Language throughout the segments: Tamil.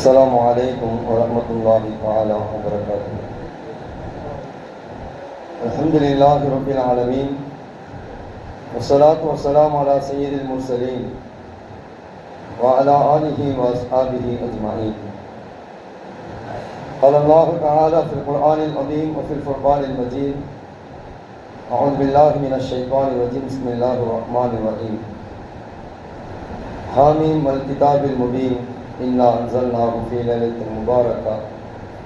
السلام عليكم ورحمة الله تعالى وبركاته. الحمد لله رب العالمين والصلاة والسلام على سيد المرسلين وعلى آله وأصحابه أجمعين. قال الله تعالى في القرآن العظيم وفي الفرقان المجيد أعوذ بالله من الشيطان الرجيم، بسم الله الرحمن الرحيم. حاميم والكتاب المبين. إنا أنزلناه في ليلة مباركة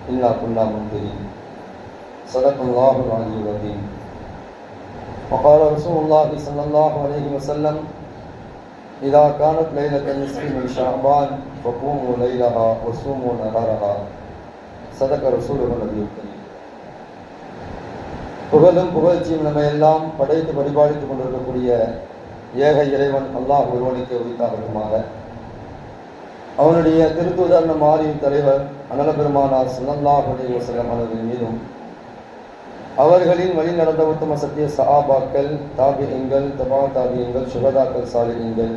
إنا كنا منذرين صدق الله العلي العظيم وقال رسول الله صلى الله عليه وسلم إذا كانت ليلة النصف من شعبان فقوموا ليلها وصوموا نهارها صدق رسوله النبي الكريم புகழும் புகழ்ச்சியும் நம்ம எல்லாம் படைத்து பரிபாலித்துக் கொண்டிருக்கக்கூடிய ஏக இறைவன் அல்லாஹ் ஒருவனுக்கு உரித்தாகட்டுமாக அவனுடைய திருத்துதர் மாறி தலைவர் அனல பெருமானார் சுல்லல்லாஹ் வசலம் அவர்கள் மீதும் அவர்களின் வழி நடந்த உத்தம சத்திய சஹாபாக்கள் தாபியங்கள் தபா தாபியங்கள் சுகதாக்கள் சாலிகள்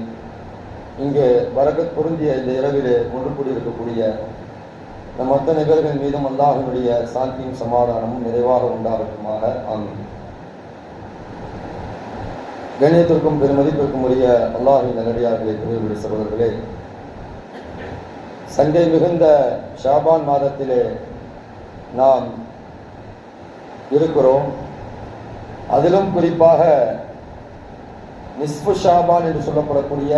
இங்கே வரகத் பொருந்திய இந்த இரவிலே ஒன்று கூடியிருக்கக்கூடிய நம் மொத்த நிகழ்கள் மீதும் அல்லாஹனுடைய சாந்தியும் சமாதானமும் நிறைவாக உண்டாகட்டுமாக. ஆகும் கணியத்திற்கும் பெருமதிப்பிற்கும் உரிய அல்லாஹின் நல்லடியார்களே பெரியவருடைய சகோதரர்களே சங்கை மிகுந்த ஷாபான் மாதத்திலே நாம் இருக்கிறோம். அதிலும் குறிப்பாக நிஸ்பு ஷாபான் என்று சொல்லப்படக்கூடிய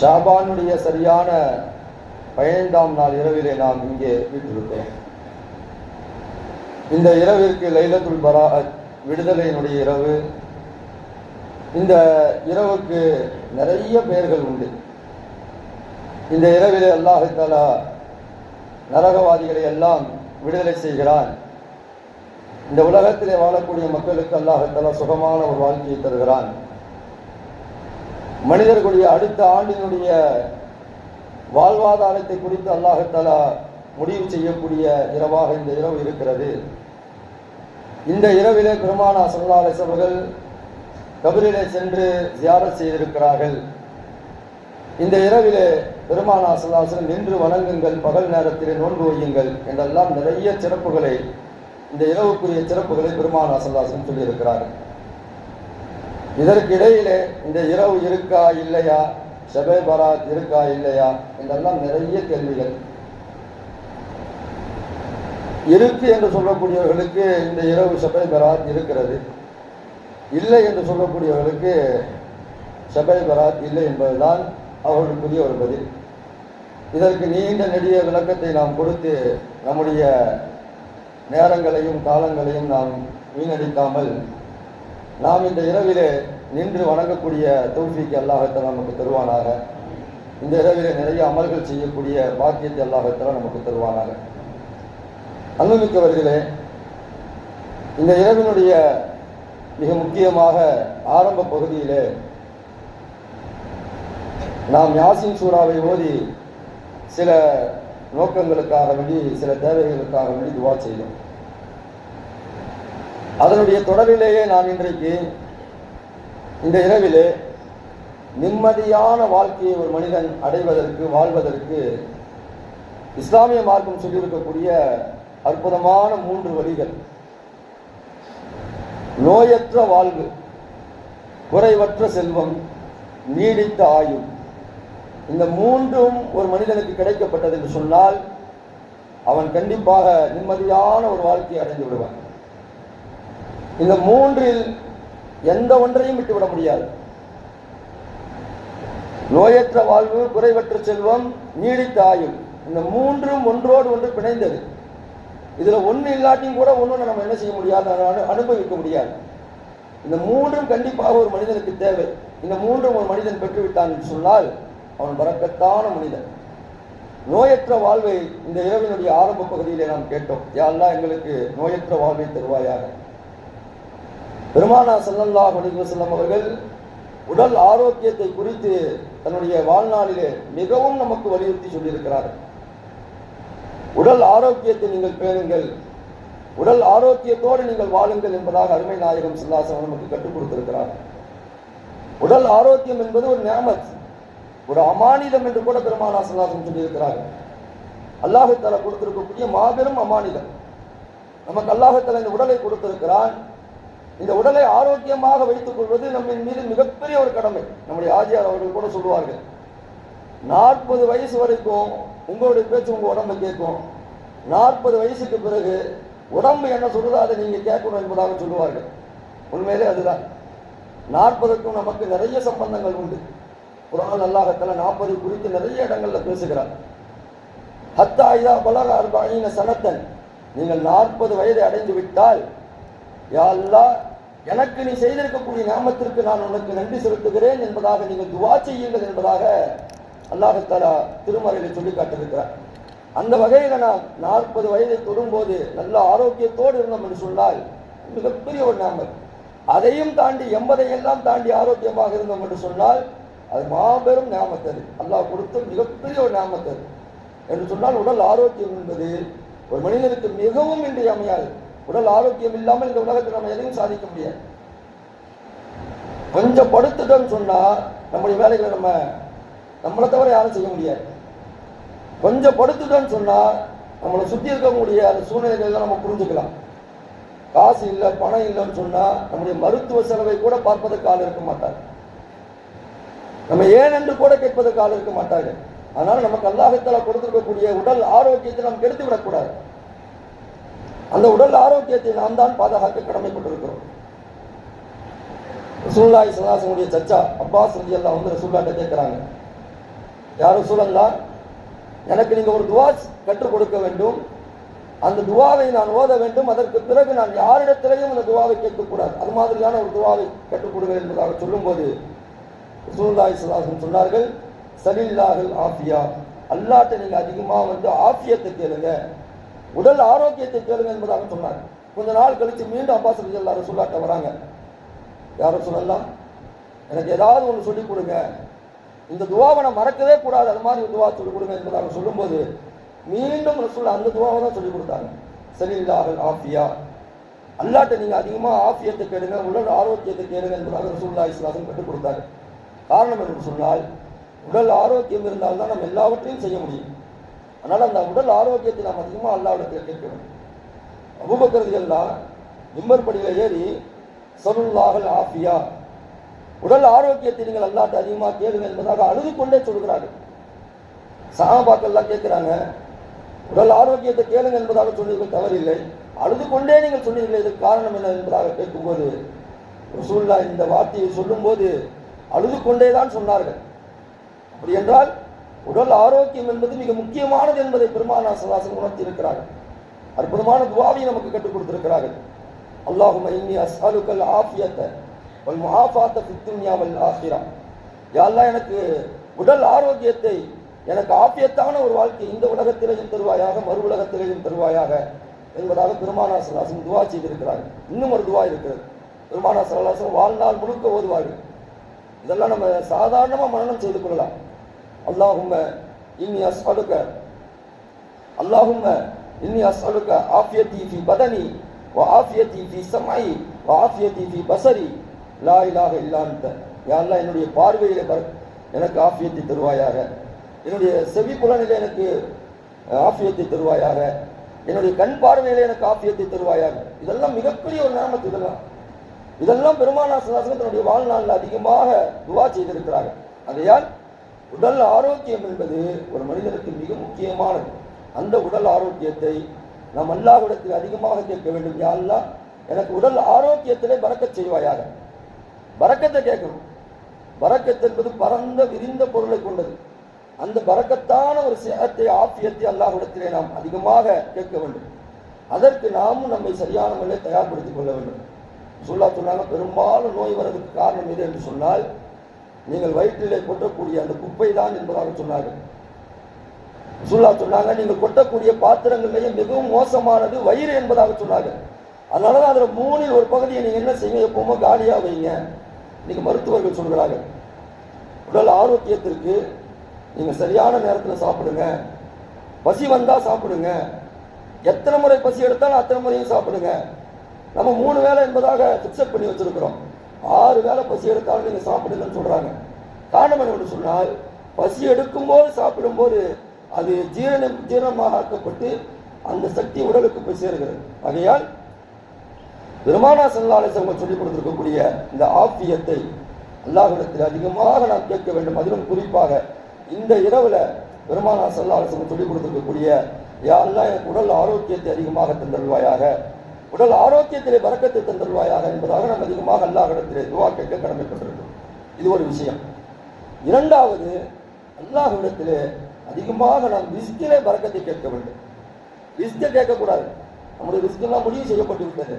ஷாபானுடைய சரியான பதினைந்தாம் நாள் இரவிலே நாம் இங்கே வீட்டிருக்கிறோம். இந்த இரவிற்கு லைலத்துல் பரா விடுதலையினுடைய இரவு. இந்த இரவுக்கு நிறைய பெயர்கள் உண்டு. இந்த இரவிலே அல்லாஹாலா நரகவாதிகளை எல்லாம் விடுதலை செய்கிறான். இந்த உலகத்திலே வாழக்கூடிய மக்களுக்கு அல்லாஹாலா சுகமான ஒரு வாழ்க்கையை தருகிறான். மனிதர்களுடைய அடுத்த ஆண்டினுடைய வாழ்வாதாரத்தை குறித்து அல்லாஹத்தாலா முடிவு செய்யக்கூடிய இரவாக இந்த இரவு இருக்கிறது. இந்த இரவிலே பெருமானா சல்லா அவர்கள் கபிரிலே சென்று ஜியாரத் செய்திருக்கிறார்கள். இந்த இரவிலே பெருமானா சல்லாசன் நின்று வணங்குங்கள் பகல் நேரத்திலே நோன்பு வையுங்கள் என்றெல்லாம் நிறைய சிறப்புகளை இந்த இரவுக்குரிய சிறப்புகளை பெருமானா சல்லாசன் சொல்லியிருக்கிறார். இதற்கு இடையிலே இந்த இரவு இருக்கா இல்லையா ஷபே பராத் இருக்கா இல்லையா என்றெல்லாம் நிறைய கேள்விகள். இருக்கு என்று சொல்லக்கூடியவர்களுக்கு இந்த இரவு ஷபை பராத் இருக்கிறது. இல்லை என்று சொல்லக்கூடியவர்களுக்கு ஷபை பராத் இல்லை என்பதுதான் அவர்களுக்குரிய ஒரு பதில். இதற்கு நீண்ட நெடிய விளக்கத்தை நாம் கொடுத்து நம்முடைய நேரங்களையும் காலங்களையும் நாம் வீணடிக்காமல் நாம் இந்த இரவிலே நின்று வணங்கக்கூடிய தௌஃபிக்கு அல்லாஹத்தில் நமக்கு தருவானாக. இந்த இரவிலே நிறைய அமல்கள் செய்யக்கூடிய பாக்கியத்தை அல்லாஹத்தில் நமக்கு தருவானாக. அன்புமிக்கவர்களே இந்த இரவினுடைய மிக முக்கியமாக ஆரம்ப பகுதியிலே நாம் யாசின் சூறாவை ஓதி சில நோக்கங்களுக்காக வேண்டி சில தேவைகளுக்காக வேண்டி துவா செய்தோம். அதனுடைய தொடரிலேயே நான் இன்றைக்கு இந்த இரவிலே நிம்மதியான வாழ்க்கையை ஒரு மனிதன் அடைவதற்கு வாழ்வதற்கு இஸ்லாமிய மார்க்கம் சொல்லியிருக்கக்கூடிய அற்புதமான மூன்று வழிகள். நோயற்ற வாழ்வு குறைவற்ற செல்வம் நீடித்த ஆயுள். இந்த மூன்றும் ஒரு மனிதனுக்கு கிடைக்கப்பட்டது என்று சொன்னால் அவன் கண்டிப்பாக நிம்மதியான ஒரு வாழ்க்கையை அடைந்து விடுவான். இந்த மூன்றில் எந்த ஒன்றையும் விட்டுவிட முடியாது. நோயற்ற வாழ்வு குறைவற்ற செல்வம் நீடித்த ஆயுள் இந்த மூன்றும் ஒன்றோடு ஒன்று பிணைந்தது. இதுல ஒன்று இல்லாட்டியும் கூட ஒன்று நம்ம என்ன செய்ய முடியாது அனுபவிக்க முடியாது. இந்த மூன்றும் கண்டிப்பாக ஒரு மனிதனுக்கு தேவை. இந்த மூன்றும் ஒரு மனிதன் பெற்றுவிட்டான் என்று சொன்னால் அவன் பறக்கத்தான மனிதன். நோயற்ற வாழ்வை இந்த இரவினுடைய ஆரம்ப பகுதியிலே நாம் கேட்டோம். யாரெல்லாம் எங்களுக்கு நோயற்ற வாழ்வை தருவாயாக. பெருமானா செல்லல்லா செல்லம் அவர்கள் உடல் ஆரோக்கியத்தை குறித்து தன்னுடைய வாழ்நாளிலே மிகவும் நமக்கு வலியுறுத்தி சொல்லியிருக்கிறார்கள் உடல் ஆரோக்கியத்தை நீங்கள் பேணுங்கள். உடல் ஆரோக்கியத்தோடு நீங்கள் வாழுங்கள் என்பதாக அருமை நாயகம் சில்லாசன் நமக்கு கற்றுக் கொடுத்திருக்கிறார். உடல் ஆரோக்கியம் என்பது ஒரு நியாமத். ஒரு அமானிதம் என்று கூட பெருமானா சல்லாசம் சொல்லியிருக்கிறார்கள் அல்லாஹுத்தாலா கொடுத்திருக்கக்கூடிய மாபெரும் அமானிதம். நமக்கு அல்லாஹுத்தாலா இந்த உடலை கொடுத்திருக்கிறான். இந்த உடலை ஆரோக்கியமாக வைத்துக் கொள்வது நம்மின் மீது மிகப்பெரிய ஒரு கடமை. நம்முடைய ஆஜியார் அவர்கள் கூட சொல்லுவார்கள். நாற்பது வயசு வரைக்கும் உங்களுடைய பேச்சு உங்க உடம்பை கேட்கும். நாற்பது வயசுக்கு பிறகு உடம்பு என்ன சொல்லுதோ அதை நீங்க கேட்கணும் என்பதாக சொல்லுவார்கள். உண்மையிலே அதுதான். நாற்பதுக்கும் நமக்கு நிறைய சம்பந்தங்கள் உண்டு. குரான் அல்லாஹத்தில் நாற்பது குறித்து நிறைய இடங்களில் பேசுகிறார். ஹத்தா ஐதா பலக அர்பாயின சனத்தன். நீங்கள் நாற்பது வயதை அடைந்து விட்டால் யாழ்லா எனக்கு நீ செய்திருக்கக்கூடிய நாமத்திற்கு நான் உனக்கு நன்றி செலுத்துகிறேன் என்பதாக நீங்கள் துவா செய்யுங்கள் என்பதாக அல்லாஹத்தாலா திருமறையில் சொல்லி காட்டிருக்கிறார் அந்த வகையில் நாம் நாற்பது வயதை தொடும்போது நல்ல ஆரோக்கியத்தோடு இருந்தோம் என்று சொன்னால் மிகப்பெரிய ஒரு நாமம் அதையும் தாண்டி எண்பதை எல்லாம் தாண்டி ஆரோக்கியமாக இருந்தோம் என்று சொன்னால் அது மாபெரும் ஞாபகத்தது அல்லாஹ் கொடுத்த மிகப்பெரிய ஒரு ஞாபகத்தது என்று சொன்னால் உடல் ஆரோக்கியம் என்பது ஒரு மனிதனுக்கு மிகவும் இன்றியமையாது உடல் ஆரோக்கியம் இல்லாமல் இந்த உலகத்தில் நம்ம எதையும் சாதிக்க முடியாது. கொஞ்சம் படுத்துட்டோம்னு சொன்னால் நம்முடைய வேலைகளை நம்ம நம்மளை தவிர யாரும் செய்ய முடியாது. கொஞ்சம் படுத்துட்டோம்னு சொன்னால் நம்மளை சுற்றி இருக்கக்கூடிய அந்த சூழ்நிலைகளை நம்ம புரிஞ்சுக்கலாம். காசு இல்லை பணம் இல்லைன்னு சொன்னால் நம்முடைய மருத்துவ செலவை கூட பார்ப்பதற்கு ஆள் இருக்க மாட்டார். நம்ம ஏன் என்று கூட கேட்பதற்கு ஆள் இருக்க மாட்டார்கள் அதனால நமக்கு அல்லாஹத்தால கொடுத்திருக்கக்கூடிய உடல் ஆரோக்கியத்தை நாம் கெடுத்து விடக்கூடாது. அந்த உடல் ஆரோக்கியத்தை நாம் தான் பாதுகாக்க கடமைப்பட்டிருக்கிறோம். ரசூல்லாய் சலாசனுடைய சச்சா அப்பாஸ் ரதி அல்லா வந்து ரசூல்லாட்ட கேட்கிறாங்க. யார் ரசூலல்லா எனக்கு நீங்க ஒரு துவா கற்றுக் கொடுக்க வேண்டும். அந்த துவாவை நான் ஓத வேண்டும். அதற்கு பிறகு நான் யாரிடத்திலையும் அந்த துவாவை கேட்கக்கூடாது. அது மாதிரியான ஒரு துவாவை கற்றுக் கொடுங்க என்பதாக சொல்லும்போது ரசூல்லாய் சலாசன் சொன்னார்கள் சலில்லாஹல் ஆஃபியா. அல்லாட்ட நீங்கள் அதிகமாக வந்து ஆஃபியத்தை கேளுங்க. உடல் ஆரோக்கியத்தை கேளுங்க என்பதாக சொன்னாங்க. கொஞ்ச நாள் கழித்து மீண்டும் அப்பாஸ் ரதி அல்லா ரசூல்லாட்ட வராங்க. யாரும் சொல்லலாம் எனக்கு ஏதாவது ஒன்று சொல்லிக் கொடுங்க. இந்த துவாவை நான் மறக்கவே கூடாது. அது மாதிரி துவா சொல்லிக் கொடுங்க என்பதாக சொல்லும்போது மீண்டும் ரசூல் அந்த துவாவை தான் சொல்லிக் கொடுத்தாங்க. சரியில்லாமல் ஆஃபியா. அல்லாட்ட நீங்கள் அதிகமாக ஆஃபியத்தை கேளுங்க உடல் ஆரோக்கியத்தை கேளுங்க என்பதாக ரசூல்லா இஸ்லாசன் கற்றுக் கொடுத்தாரு காரணம் என்று சொன்னால் உடல் ஆரோக்கியம் இருந்தால் தான் நம்ம எல்லாவற்றையும் செய்ய முடியும். அதனால் அந்த உடல் ஆரோக்கியத்தை நாம் அதிகமாக அல்லாவிடத்தில் கேட்கணும் வேண்டும். அபுபக்கரதிகள்லாம் நிம்மர் படியில் ஏறி சொல்லாகல் ஆஃபியா. உடல் ஆரோக்கியத்தை நீங்கள் அல்லாட்ட அதிகமாக கேளுங்க என்பதாக அழுது கொண்டே சொல்கிறார்கள். சகாபாக்கள்லாம் கேட்குறாங்க உடல் ஆரோக்கியத்தை கேளுங்க என்பதாக சொன்னீர்கள் தவறில்லை. அழுது கொண்டே நீங்கள் சொன்னீர்கள் இதுக்கு காரணம் என்ன? என்பதாக கேட்கும்போது ரசூல்லா இந்த வார்த்தையை சொல்லும்போது அழுது கொண்டே தான் சொன்னார்கள். அப்படி என்றால் உடல் ஆரோக்கியம் என்பது மிக முக்கியமானது என்பதை பெருமானா சதாசன் உணர்த்தி இருக்கிறார்கள் அற்புதமான துவாவை நமக்கு கற்றுக் கொடுத்திருக்கிறார்கள். அல்லாஹும் இன்னி ஆஃபியத்தை வல் முஆஃபாத்த ஃபித் துன்யா வல் எனக்கு உடல் ஆரோக்கியத்தை எனக்கு ஆஃபியத்தான ஒரு வாழ்க்கை இந்த உலகத்திலேயும் தருவாயாக மறு உலகத்திலேயும் தருவாயாக என்பதாக பெருமானா சலாசன் துவா செய்திருக்கிறார்கள். இன்னும் ஒரு துவா இருக்கிறது. பெருமானா சலாசன் வாழ்நாள் முழுக்க ஓதுவார்கள். இதெல்லாம் நம்ம சாதாரணமாக மரணம் செய்து கொள்ளலாம். அல்லாஹும்ம இன்னி அஸ்அலுக்க அல்லாஹும்ம இன்னி அஸ்அலுக்க ஆஃபியத்தி ஃபி பதனி வ ஆஃபிய ஃபி சமாயி வ ஆஃபியத்தி ஃபி பசரி. லா இலாக இல்லான்ட்ட யாரெல்லாம் என்னுடைய பார்வையில் எனக்கு ஆஃபியத்தை தருவாயாக. என்னுடைய செவி புலனில் எனக்கு ஆஃபியத்தை தருவாயாக. என்னுடைய கண் பார்வையில் எனக்கு ஆஃபியத்தை தருவாயாக. இதெல்லாம் மிகப்பெரிய ஒரு நாமத்து இதெல்லாம். இதெல்லாம் பெருமானா சுவாசம் தன்னுடைய வாழ்நாளில் அதிகமாக துவா செய்திருக்கிறார்கள். அதையால் உடல் ஆரோக்கியம் என்பது ஒரு மனிதனுக்கு மிக முக்கியமானது. அந்த உடல் ஆரோக்கியத்தை நாம் அல்லாஹிடத்தில் அதிகமாக கேட்க வேண்டும். யா எனக்கு உடல் ஆரோக்கியத்திலே பறக்க செய்வாயாக. பறக்கத்தை கேட்கணும். பறக்கத் என்பது பரந்த விரிந்த பொருளை கொண்டது. அந்த பறக்கத்தான ஒரு சேகத்தை ஆப்பியத்தை அல்லாஹிடத்திலே நாம் அதிகமாக கேட்க வேண்டும். அதற்கு நாமும் நம்மை சரியான முறையில் தயார்படுத்திக் கொள்ள வேண்டும். சொல்லா சொன்னாங்க பெரும்பாலும் நோய் வர்றதுக்கு காரணம் எது என்று சொன்னால் நீங்கள் வயிற்றிலே கொட்டக்கூடிய அந்த குப்பை தான் என்பதாக சொன்னார்கள். சுல்லா சொன்னாங்க நீங்கள் கொட்டக்கூடிய பாத்திரங்கள்லயே மிகவும் மோசமானது வயிறு என்பதாக சொன்னாங்க அதனால தான் அதில் மூணில் ஒரு பகுதியை நீங்கள் என்ன செய்யுங்க எப்பவுமே காலியாக வைங்க. இன்னைக்கு மருத்துவர்கள் சொல்கிறாங்க உடல் ஆரோக்கியத்திற்கு நீங்கள் சரியான நேரத்தில் சாப்பிடுங்க. பசி வந்தால் சாப்பிடுங்க. எத்தனை முறை பசி எடுத்தாலும் அத்தனை முறையும் சாப்பிடுங்க. நம்ம மூணு வேளை என்பதாக ஃபிக்ஸட் பண்ணி வச்சிருக்கிறோம். ஆறு வேளை பசி எடுத்தாலும் நீங்கள் சாப்பிடுங்கன்னு சொல்கிறாங்க காரணம் என்ன சொன்னால் பசி எடுக்கும்போது சாப்பிடும்போது அது ஜீரணம் ஜீரணமாக ஆக்கப்பட்டு அந்த சக்தி உடலுக்கு போய் சேருகிறது. ஆகையால் பெருமானா செல்லாலேஸ் அவங்க சொல்லிக் கொடுத்துருக்கக்கூடிய இந்த ஆப்பியத்தை அல்லாஹிடத்தில் அதிகமாக நாம் கேட்க வேண்டும். அதிலும் குறிப்பாக இந்த இரவில் பெருமானா செல்லாலேஸ் அவங்க சொல்லிக் கொடுத்துருக்கக்கூடிய யாரெல்லாம் எனக்கு உடல் ஆரோக்கியத்தை அதிகமாக தந்தருவாயாக உடல் ஆரோக்கியத்திலே பறக்கத்தை தந்தருவாயாக என்பதாக நாம் அதிகமாக அல்லாஹிடத்திலே துவா கேட்க கடமைப்பட்டிருக்கோம் இது ஒரு விஷயம். இரண்டாவது அல்லாஹிடத்திலே அதிகமாக நாம் ரிஸ்கிலே பறக்கத்தை கேட்க வேண்டும். ரிஸ்கை கேட்கக்கூடாது. நம்முடைய ரிஸ்கெல்லாம் முடிவு செய்யப்பட்டு விட்டது.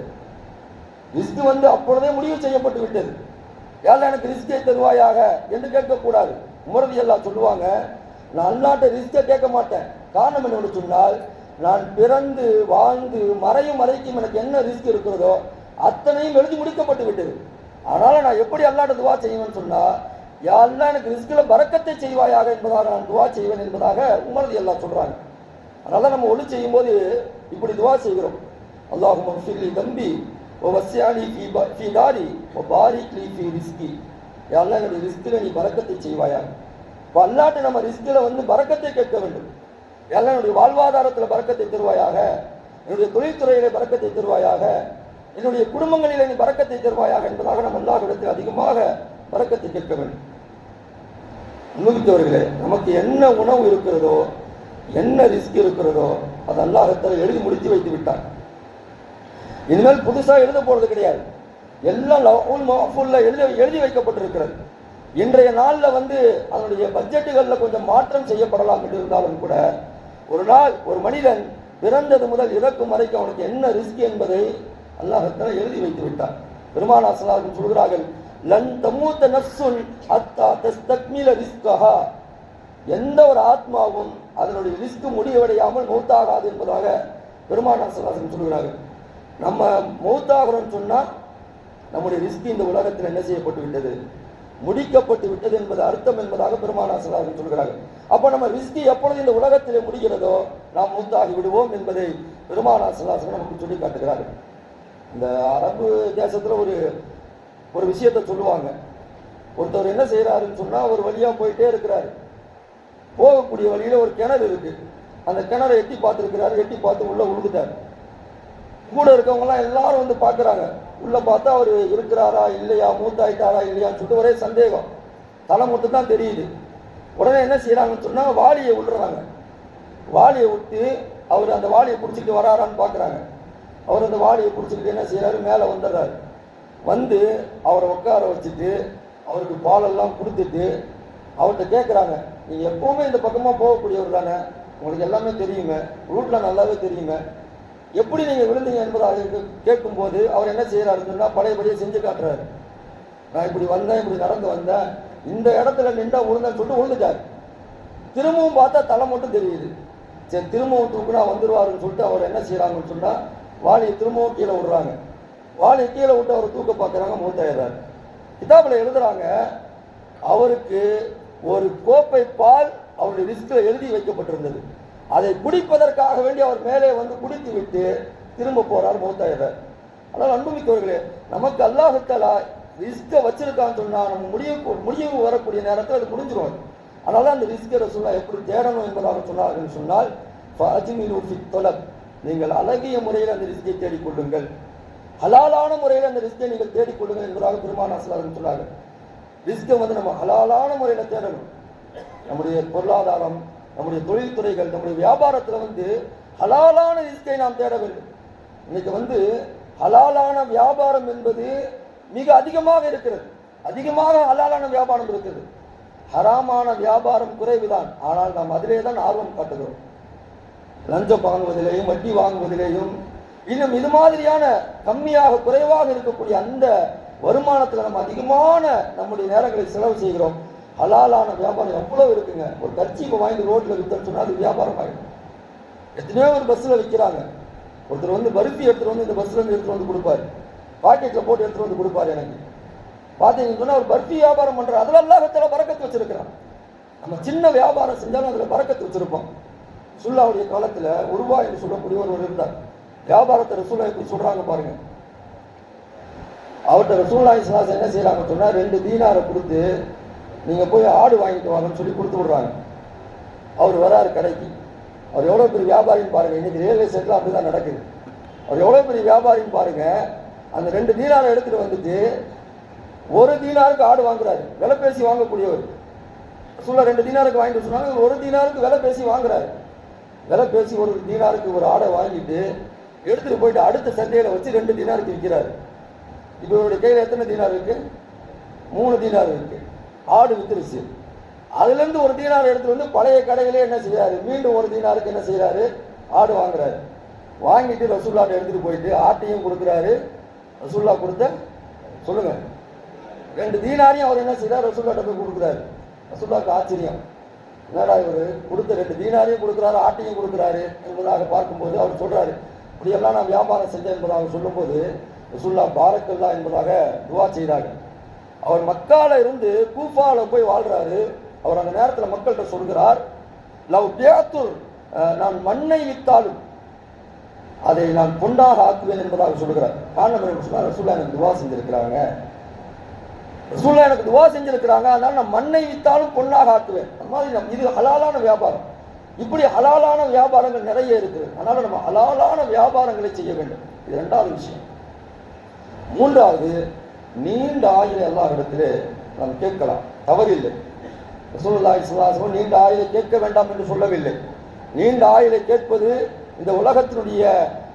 ரிஸ்க் வந்து அப்பொழுதே முடிவு செய்யப்பட்டு விட்டது. ஏழை எனக்கு ரிஸ்கை தருவாயாக என்று கேட்கக்கூடாது. உமரதி எல்லாம் சொல்லுவாங்க நான் அல்லாட்ட ரிஸ்கை கேட்க மாட்டேன். காரணம் என்னன்னு சொன்னால் நான் பிறந்து வாழ்ந்து மறையும் மறைக்கும் எனக்கு என்ன ரிஸ்க் இருக்கிறதோ அத்தனையும் எழுதி முடிக்கப்பட்டு விட்டது. அதனால் நான் எப்படி அல்லாட்ட துவா செய்வேன்னு சொன்னால் யாருன்னா எனக்கு ரிஸ்கில் பறக்கத்தை செய்வாயாக என்பதாக நான் துவா செய்வேன் என்பதாக உமரது எல்லாம் சொல்கிறாங்க அதனால் நம்ம ஒளி செய்யும் போது இப்படி துவா செய்கிறோம். அல்லாஹும் ஃபில்லி தம்பி ஓ வசியாலி ஃபி பா- ஃபி தாரி ஓ பாரி லி ஃபி ரிஸ்கி. யாரெல்லாம் என்னுடைய ரிஸ்கில் நீ பறக்கத்தை செய்வாயாக. இப்போ அல்லாட்ட நம்ம ரிஸ்கில் வந்து பறக்கத்தை கேட்க வேண்டும். எல்லாம் என்னுடைய வாழ்வாதாரத்தில் பறக்கத்தை தருவாயாக என்னுடைய தொழில்துறையிலே பறக்கத்தை தருவாயாக என்னுடைய குடும்பங்களிலே நீ பறக்கத்தை தருவாயாக என்பதாக நம்ம அல்லாஹிடத்தில் அதிகமாக பறக்கத்தை கேட்க வேண்டும். அனுபவித்தவர்களே நமக்கு என்ன உணவு இருக்கிறதோ என்ன ரிஸ்க் இருக்கிறதோ அது அல்லாஹத்தில் எழுதி முடித்து வைத்து விட்டார் இனிமேல் புதுசாக எழுத போகிறது கிடையாது. எல்லாம் எழுதி எழுதி வைக்கப்பட்டிருக்கிறது. இன்றைய நாளில் வந்து அதனுடைய பட்ஜெட்டுகளில் கொஞ்சம் மாற்றம் செய்யப்படலாம் என்று இருந்தாலும் கூட ஒரு நாள் ஒரு மனிதன் பிறந்தது முதல் இறக்கும் வரைக்கும் அவனுக்கு என்ன ரிஸ்க் என்பதை அல்லாஹத்தால எழுதி வைத்து விட்டார் பெருமானா சலாஹும் சொல்கிறார்கள் லன் தமூத்த நஃப்சுன் அத்தா தஸ்தக்மில ரிஸ்கஹா. எந்த ஒரு ஆத்மாவும் அதனுடைய ரிஸ்க் முடிவடையாமல் மௌத்தாகாது என்பதாக பெருமானா சலாசன் சொல்கிறார்கள். நம்ம மௌத்தாகிறோம்னு சொன்னால் நம்முடைய ரிஸ்க் இந்த உலகத்தில் என்ன செய்யப்பட்டு விட்டது முடிக்கப்பட்டு விட்டது என்பது அர்த்தம் என்பதாக பெருமானா சொல்கிறார்கள். அப்போ நம்ம ரிஸ்க் எப்பொழுது இந்த உலகத்திலே முடிகிறதோ நாம் மூத்தாகி விடுவோம் என்பதை பெருமானாசலாசன் நமக்கு சொல்லி காட்டுகிறார்கள். இந்த அரபு தேசத்தில் ஒரு ஒரு விஷயத்தை சொல்லுவாங்க. ஒருத்தர் என்ன செய்கிறாருன்னு சொன்னால் ஒரு வழியாக போயிட்டே இருக்கிறாரு. போகக்கூடிய வழியில் ஒரு கிணறு இருக்குது அந்த கிணறை எட்டி பார்த்துருக்கிறாரு எட்டி பார்த்து உள்ளே உழுகுட்டார் கூட இருக்கவங்கலாம் எல்லாரும் வந்து பார்க்குறாங்க. உள்ளே பார்த்தா அவர் இருக்கிறாரா இல்லையா மூத்தாயிட்டாரா இல்லையான்னு சொல்லிட்டு ஒரே சந்தேகம். தலை மட்டும் தான் தெரியுது. உடனே என்ன செய்கிறாங்கன்னு சொன்னால் வாளியை விடுறாங்க வாளியை விட்டு அவர் அந்த வாளியை பிடிச்சிட்டு வராரான்னு பார்க்குறாங்க. அவர் அந்த வாளியை பிடிச்சிக்கிட்டு என்ன செய்கிறாரு மேலே வந்துடுறாரு. வந்து அவரை உட்கார வச்சுட்டு அவருக்கு பாலெல்லாம் கொடுத்துட்டு அவர்கிட்ட கேட்குறாங்க. நீங்கள் எப்பவுமே இந்த பக்கமாக போகக்கூடியவர் தானே. உங்களுக்கு எல்லாமே தெரியுமே. ரூட்டில் நல்லாவே தெரியுமே. எப்படி நீங்கள் விழுந்தீங்க என்பதாக கேட்கும் கேட்கும்போது அவர் என்ன செய்யறாருன்னு சொன்னா பழையபடியே செஞ்சு காட்டுறாரு. நான் இப்படி வந்தேன் இப்படி நடந்து வந்தேன். இந்த இடத்துல நின்றா உழுந்தேன்னு சொல்லிட்டு விழுந்துட்டாரு. திரும்பவும் பார்த்தா தலை மட்டும் தெரியுது. சரி திரும்பவும் தூக்குனா வந்துருவாருன்னு சொல்லிட்டு அவர் என்ன செய்யறாங்கன்னு சொன்னா வாளியை திரும்பவும் கீழே விடுறாங்க. வாளியை கீழே விட்டு அவர் தூக்க பார்க்குறாங்க மூத்தாயிடுறாரு கிதாபில் எழுதுறாங்க அவருக்கு ஒரு கோப்பை பால் அவருடைய லிஸ்ட்டில் எழுதி வைக்கப்பட்டிருந்தது. அதை குடிப்பதற்காக வேண்டி அவர் மேலே வந்து குடித்து விட்டு திரும்ப போறார் மூத்தாயிடுறார் ஆனால் அன்புமிக்கவர்களே நமக்கு அல்லாஹத்தலா ரிஸ்கை வச்சிருக்கான்னு சொன்னா நம்ம முடிவு முடிவு வரக்கூடிய நேரத்தில் அது முடிஞ்சிடும் அதனால அந்த ரிஸ்கை ரசூல்லா எப்படி தேடணும் என்பதாக சொன்னார்கள் சொன்னால் தொலப். நீங்கள் அழகிய முறையில் அந்த ரிஸ்கை தேடிக்கொள்ளுங்கள். ஹலாலான முறையில் அந்த ரிஸ்கை நீங்கள் தேடிக்கொள்ளுங்கள் என்பதாக பெருமான சொல்லார்கள் சொன்னார்கள். ரிஸ்கை வந்து நம்ம ஹலாலான முறையில் தேடணும். நம்முடைய பொருளாதாரம் நம்முடைய தொழில்துறைகள் நம்முடைய வியாபாரத்தில் வந்து ஹலாலான ரிஸ்கை நாம் தேட வேண்டும். இன்னைக்கு வந்து ஹலாலான வியாபாரம் என்பது மிக அதிகமாக இருக்கிறது. அதிகமாக ஹலாலான வியாபாரம் இருக்குது ஹராமான வியாபாரம் குறைவுதான். ஆனால் நாம் அதிலே தான் ஆர்வம் காட்டுகிறோம். லஞ்சம் வாங்குவதிலேயும் வட்டி வாங்குவதிலேயும் இன்னும் இது மாதிரியான கம்மியாக குறைவாக இருக்கக்கூடிய அந்த வருமானத்தில் நம்ம அதிகமான நம்முடைய நேரங்களை செலவு செய்கிறோம். ஹலாலான வியாபாரம் எவ்வளவு இருக்குங்க? ஒரு கர்ச்சீப்பை வாங்கி ரோட்ல வித்தன்னு சொன்னால் அது வியாபாரம் ஆகிடும் எத்தனையோ ஒரு பஸ்ஸில் விற்கிறாங்க ஒருத்தர் வந்து பருத்தி எடுத்துட்டு வந்து இந்த பஸ்ல இருந்து எடுத்துட்டு வந்து கொடுப்பாரு. பாக்கெட்ல போட்டு எடுத்துட்டு வந்து கொடுப்பாரு எனக்கு. பார்த்தீங்கன்னு சொன்னால் ஒரு பருத்தி வியாபாரம் பண்ற அதுல அல்லாஹத்துல பறக்கத்து வச்சிருக்கிறான். நம்ம சின்ன வியாபாரம் செஞ்சாலும் அதுல பறக்கத்து வச்சிருப்போம். சுல்லாவுடைய காலத்துல உருவா என்று சொல்லக்கூடிய ஒருவர் இருந்தார். வியாபாரத்தை ரசூலா எப்படி சொல்றாங்க பாருங்க. அவர்கிட்ட ரசூல்லா இஸ்லாஸ் என்ன செய்யறாங்க சொன்னா ரெண்டு தீனாரை கொடுத்து நீங்கள் போய் ஆடு வாங்கிட்டு வாங்கன்னு சொல்லி கொடுத்து விடுறாங்க. அவர் வராரு கடைக்கு. அவர் எவ்வளோ பெரிய வியாபாரின்னு பாருங்கள் இன்றைக்கி ரியல் எஸ்டேட்டில் அப்படி தான் நடக்குது. அவர் எவ்வளோ பெரிய வியாபாரின்னு பாருங்கள் அந்த ரெண்டு தீனாரை எடுத்துகிட்டு வந்துட்டு ஒரு தீனாருக்கு ஆடு வாங்குறாரு. விலை பேசி வாங்கக்கூடியவர். சொல்ல ரெண்டு தீனாருக்கு வாங்கிட்டு சொன்னாங்க. ஒரு தீனாருக்கு விலை பேசி வாங்குறாரு. விலை பேசி ஒரு தீனாருக்கு ஒரு ஆடை வாங்கிட்டு எடுத்துகிட்டு போயிட்டு அடுத்த சந்தையில் வச்சு ரெண்டு தீனாருக்கு விற்கிறாரு. இப்போ இவருடைய கையில் எத்தனை தீனார் இருக்குது மூணு தீனார் இருக்குது ஆடு வித்துருச்சு. அதுலேருந்து ஒரு தீனார் எடுத்து வந்து பழைய கடையிலே என்ன செய்யறாரு மீண்டும் ஒரு தீனாருக்கு என்ன செய்யறாரு ஆடு வாங்குறாரு. வாங்கிட்டு ரசூல்லாட்ட எடுத்துட்டு போயிட்டு ஆட்டையும் கொடுக்குறாரு. ரசூல்லா கொடுத்த சொல்லுங்க. ரெண்டு தீனாரையும் அவர் என்ன செய்யறாரு ரசூல்லாட்ட போய் கொடுக்குறாரு. ரசூல்லாக்கு ஆச்சரியம். என்னடா இவர்? கொடுத்த ரெண்டு தீனாரையும் கொடுக்குறாரு ஆட்டையும் கொடுக்குறாரு என்பதாக பார்க்கும்போது அவர் சொல்றாரு. இப்படியெல்லாம் நான் வியாபாரம் செஞ்சேன் என்பதாக சொல்லும்போது ரசூல்லா பாரக்கல்லா என்பதாக துவா செய்கிறார்கள் அவர் மக்கால இருந்து கூஃபால போய் வாழ்றாரு. அவர் அந்த நேரத்தில் மக்கள்கிட்ட சொல்கிறார் லவ் பேத்தூர் நான் மண்ணை வித்தாலும் அதை நான் பொண்டாக ஆக்குவேன் என்பதாக சொல்கிறார். காரணம் ரசூல்லா எனக்கு துவா செஞ்சிருக்கிறாங்க. ரசூல்லா எனக்கு துவா செஞ்சிருக்கிறாங்க அதனால நான் மண்ணை வித்தாலும் பொண்ணாக ஆக்குவேன். அந்த மாதிரி நம்ம இது ஹலாலான வியாபாரம். இப்படி ஹலாலான வியாபாரங்கள் நிறைய இருக்குது அதனால நம்ம ஹலாலான வியாபாரங்களை செய்ய வேண்டும். இது ரெண்டாவது விஷயம். மூன்றாவது நீண்ட ஆயுள் எல்லா இடத்திலே நாம் கேட்கலாம். தவறில்லை. ரசூலுல்லாஹி ஸல்லல்லாஹு நீண்ட ஆயுளை கேட்க வேண்டாம் என்று சொல்லவில்லை. நீண்ட ஆயுளை கேட்பது இந்த உலகத்தினுடைய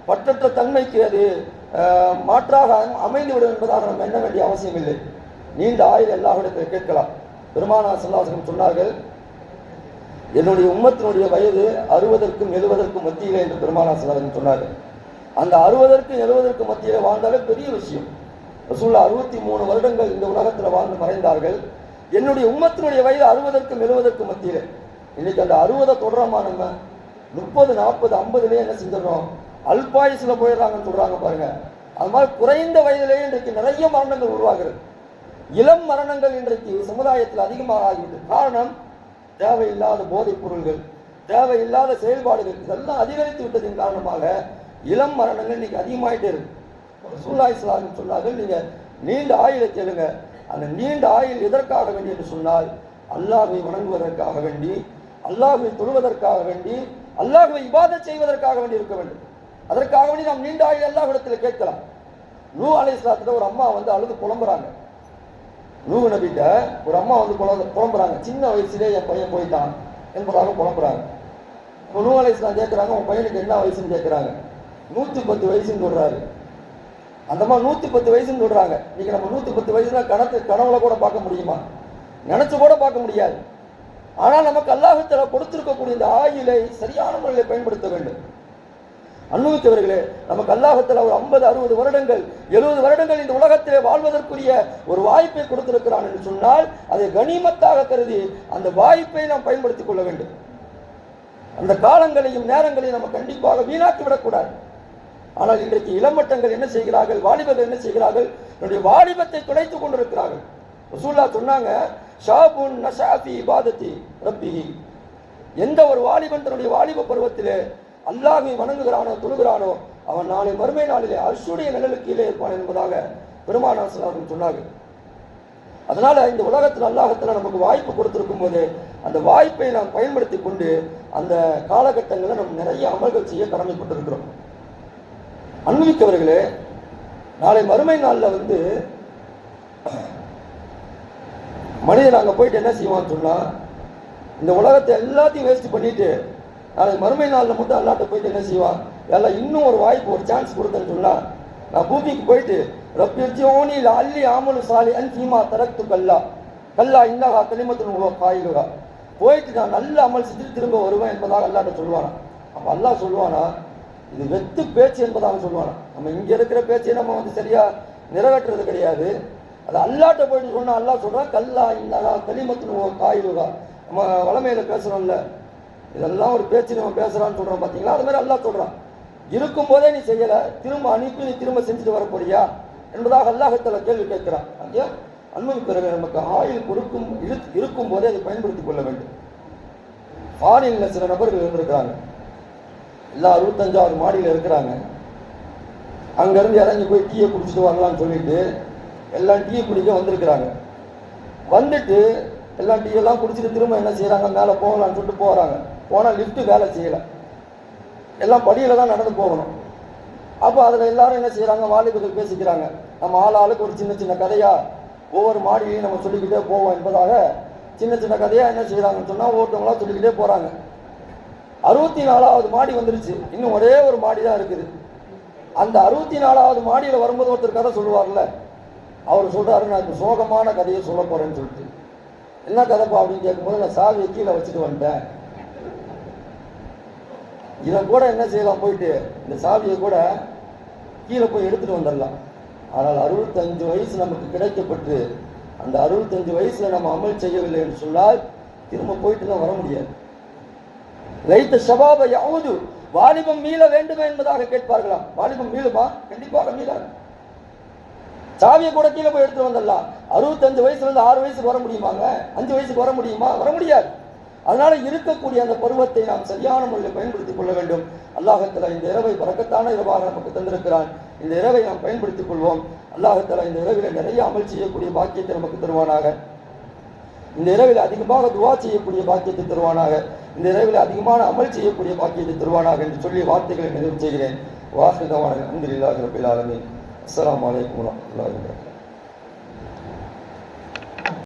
பற்றற்ற தன்மைக்கு அது மாற்றாக அமைந்துவிடும் என்பதாக நாம் எண்ண வேண்டிய அவசியம் இல்லை. நீண்ட ஆயுள் எல்லா இடத்திலும் கேட்கலாம். பெருமானா சல்லாசகம் சொன்னார்கள் என்னுடைய உம்மத்தினுடைய வயது அறுபதற்கும் எழுபதற்கும் மத்தியிலே என்று பெருமானா சல்லாசகம் சொன்னார்கள். அந்த அறுபதற்கும் எழுபதற்கும் மத்தியிலே வாழ்ந்தாலே பெரிய விஷயம். ரசூல்லா அறுபத்தி மூணு வருடங்கள் இந்த உலகத்தில் வாழ்ந்து மறைந்தார்கள். என்னுடைய உம்மத்தினுடைய வயது அறுபதற்கும் எழுபதற்கும் மத்தியில். இன்னைக்கு அந்த அறுபதை தொடரமா நம்ம? முப்பது நாற்பது ஐம்பதுலேயே என்ன செஞ்சிடறோம்? அல்பாயுசில் போயிடுறாங்கன்னு சொல்கிறாங்க பாருங்க. அது மாதிரி குறைந்த வயதிலேயே இன்றைக்கு நிறைய மரணங்கள் உருவாகிறது. இளம் மரணங்கள் இன்றைக்கு சமுதாயத்தில் அதிகமாக ஆகிவிட்டது காரணம் தேவையில்லாத போதைப் பொருள்கள் தேவையில்லாத செயல்பாடுகள் இதெல்லாம் அதிகரித்து விட்டதின் காரணமாக இளம் மரணங்கள் இன்னைக்கு அதிகமாயிட்டே இருக்கு. ரசூலுல்லாஹி ஸல்லல்லாஹு சொன்னார்கள் நீங்கள் நீண்ட ஆயுளை கேளுங்க அந்த நீண்ட ஆயுள் எதற்காக வேண்டி என்று சொன்னால் அல்லாஹை வணங்குவதற்காக வேண்டி அல்லாஹுவை தொழுவதற்காக வேண்டி அல்லாஹுவை இபாத செய்வதற்காக வேண்டி இருக்க வேண்டும். அதற்காக வேண்டி நாம் நீண்ட ஆயுள் அல்லாஹ்விடத்தில் கேட்கலாம். நூ அலைஹிஸ்ஸலாத்துல ஒரு அம்மா வந்து அழுது புலம்புறாங்க. நூ நபிட்ட ஒரு அம்மா வந்து புல- புலம்புறாங்க. சின்ன வயசுலேயே என் பையன் போயிட்டான் என்பதாக புலம்புறாங்க. இப்போ நூ அலைஹிஸ்ஸலாம் கேட்குறாங்க உன் பையனுக்கு என்ன வயசுன்னு கேட்குறாங்க. நூற்றி பத்து வயசுன்னு சொல்கிறாரு அந்த மாதிரி நூற்றி பத்து வயசுன்னு சொல்றாங்க. இன்னைக்கு நம்ம நூற்றி பத்து வயசுனா கணத்து கனவுல கூட பார்க்க முடியுமா? நினைச்சு கூட பார்க்க முடியாது. ஆனால் நமக்கு அல்லாஹத்தில் கொடுத்திருக்கக்கூடிய இந்த ஆயுளை சரியான முறையில் பயன்படுத்த வேண்டும். அனுபவித்தவர்களே நமக்கு அல்லாஹத்தில் ஒரு ஐம்பது அறுபது வருடங்கள் எழுபது வருடங்கள் இந்த உலகத்திலே வாழ்வதற்குரிய ஒரு வாய்ப்பை கொடுத்திருக்கிறான் என்று சொன்னால் அதை கனிமத்தாக கருதி அந்த வாய்ப்பை நாம் பயன்படுத்திக் கொள்ள வேண்டும். அந்த காலங்களையும் நேரங்களையும் நம்ம கண்டிப்பாக வீணாக்கி விடக்கூடாது ஆனால் இன்றைக்கு இளமட்டங்கள் என்ன செய்கிறார்கள்? வாலிபர்கள் என்ன செய்கிறார்கள்? என்னுடைய வாலிபத்தை துடைத்துக் கொண்டிருக்கிறார்கள். ரசூல்லா சொன்னாங்க ஷாபுன் நஷாஃபி இபாதத்தி ரப்பிஹி. எந்த ஒரு வாலிபன் தன்னுடைய வாலிப பருவத்திலே அல்லாஹை வணங்குகிறானோ தொழுகிறானோ அவன் நாளை மறுமை நாளிலே அரசுடைய நிழலுக்கு கீழே இருப்பான் என்பதாக பெருமானார் அவர்கள் சொன்னார்கள். அதனால இந்த உலகத்தில் அல்லாஹத்தில் நமக்கு வாய்ப்பு கொடுத்திருக்கும் போது அந்த வாய்ப்பை நாம் பயன்படுத்தி கொண்டு அந்த காலகட்டங்களில் நம்ம நிறைய அமல்கள் செய்ய கடமைப்பட்டிருக்கிறோம். அன்புமிக்கவர்களே நாளை மறுமை நாளில் வந்து மனிதன் அங்கே போயிட்டு என்ன செய்வான்னு சொன்னால் இந்த உலகத்தை எல்லாத்தையும் வேஸ்ட் பண்ணிட்டு நாளை மறுமை நாளில் மட்டும் அல்லாட்ட போயிட்டு என்ன செய்வான்? எல்லாம் இன்னும் ஒரு வாய்ப்பு ஒரு சான்ஸ் கொடுத்தேன்னு சொன்னால் நான் பூமிக்கு போயிட்டு ரப்பியோனி அல்லி ஆமலு சாலி அன் சீமா தரத்து கல்லா கல்லா இன்னகா கனிமத்தின் காயிலுகா. போயிட்டு நான் நல்ல அமல் செஞ்சுட்டு திரும்ப வருவேன் என்பதாக அல்லாட்ட சொல்லுவானா? அப்போ அல்லா சொல்லுவானா இது வெத்து பேச்சு என்பதாக சொல்லுவாங்க நம்ம இங்க இருக்கிற பேச்சை நம்ம வந்து சரியா நிறைவேற்றுறது கிடையாது. அது அல்லாட்ட போயிட்டு சொன்னா அல்லா சொல்றான் கல்லா இன்னகா கனிமத்தின் காயிலுகா நம்ம வளமையில பேசுறோம்ல. இதெல்லாம் ஒரு பேச்சு நம்ம பேசுறான்னு சொல்றோம் பாத்தீங்களா? அது மாதிரி அல்லா சொல்றான். இருக்கும் போதே நீ செய்யல திரும்ப அனுப்பி நீ திரும்ப செஞ்சுட்டு வரக்கூடியா என்பதாக அல்லாஹத்துல கேள்வி கேட்கிறான். அங்கே அன்பு பிறகு நமக்கு ஆயுள் கொடுக்கும் இரு- இருக்கும் போதே அதை பயன்படுத்திக் கொள்ள வேண்டும். ஃபாரின்ல சில நபர்கள் இருந்திருக்கிறாங்க. எல்லா அறுபத்தஞ்சாவது மாடியில இருக்கிறாங்க. அங்கேருந்து இறங்கி போய் டீயை குடிச்சிட்டு வரலாம்னு சொல்லிட்டு எல்லாம் டீயை குடிக்க வந்திருக்கிறாங்க. வந்துட்டு எல்லாம் டீயெல்லாம் குடிச்சிட்டு திரும்ப என்ன செய்கிறாங்க மேலே போகலாம்னு சொல்லிட்டு போகிறாங்க போனால் லிஃப்ட்டு வேலை செய்யலை. எல்லாம் படியில் தான் நடந்து போகணும். அப்போ அதில் எல்லாரும் என்ன செய்கிறாங்க வாலிபர்கள் பேசிக்கிறாங்க. நம்ம ஆள் ஆளுக்கு ஒரு சின்ன சின்ன கதையாக ஒவ்வொரு மாடியிலையும் நம்ம சொல்லிக்கிட்டே போவோம் என்பதாக சின்ன சின்ன கதையாக என்ன செய்கிறாங்கன்னு சொன்னால் ஒவ்வொருத்தவங்களா சொல்லிக்கிட்டே போகிறாங்க அறுபத்தி நாலாவது மாடி வந்துருச்சு. இன்னும் ஒரே ஒரு மாடி தான் இருக்குது. அந்த அறுபத்தி நாலாவது மாடியில் வரும்போது ஒருத்தர் கதை சொல்லுவார்ல. அவர் சொல்கிறாரு நான் இப்போ சோகமான கதையை சொல்ல போகிறேன்னு சொல்லிட்டு. என்ன கதைப்பா? அப்படின்னு கேட்கும்போது நான் சாவியை கீழே வச்சுட்டு வந்துட்டேன். இதை கூட என்ன செய்யலாம்? போயிட்டு இந்த சாவியை கூட கீழே போய் எடுத்துட்டு வந்துடலாம். ஆனால் அறுபத்தஞ்சு வயசு நமக்கு கிடைக்கப்பட்டு அந்த அறுபத்தஞ்சு வயசில் நம்ம அமல் செய்யவில்லை என்று சொன்னால் திரும்ப போயிட்டு தான் வர முடியாது. வைத்த சபாப யாவது வாலிபம் மீள வேண்டுமே என்பதாக கேட்பார்களாம். வாலிபம் மீளுமா? கண்டிப்பாக மீளாது. சாவியை கூட கீழே போய் எடுத்து வந்துடலாம். அறுபத்தஞ்சு வயசுல இருந்து ஆறு வயசுக்கு வர முடியுமாங்க? அஞ்சு வயசுக்கு வர முடியுமா? வர முடியாது. அதனால இருக்கக்கூடிய அந்த பருவத்தை நாம் சரியான முறையில் பயன்படுத்திக் கொள்ள வேண்டும். அல்லாஹத்தில் இந்த இரவை பறக்கத்தான இரவாக நமக்கு தந்திருக்கிறான். இந்த இரவை நாம் பயன்படுத்திக் கொள்வோம். அல்லாஹத்தில் இந்த இரவில் நிறைய அமல் செய்யக்கூடிய பாக்கியத்தை நமக்கு தருவானாக. இந்த இரவில் அதிகமாக துவா செய்யக்கூடிய பாக்கியத்தை தருவானாக. இந்த இரவில் அதிகமான அமல் செய்யக்கூடிய பாக்கியத்தை தருவானாக என்று சொல்லி வார்த்தைகளை நிறைவு செய்கிறேன். வாஹிதவான அந்திரில்லாஹி ரபில் ஆலமீன். அஸ்லாம் வலைக்கம் வரஹ்மத்துல்லாஹி வபரகாத்துஹு.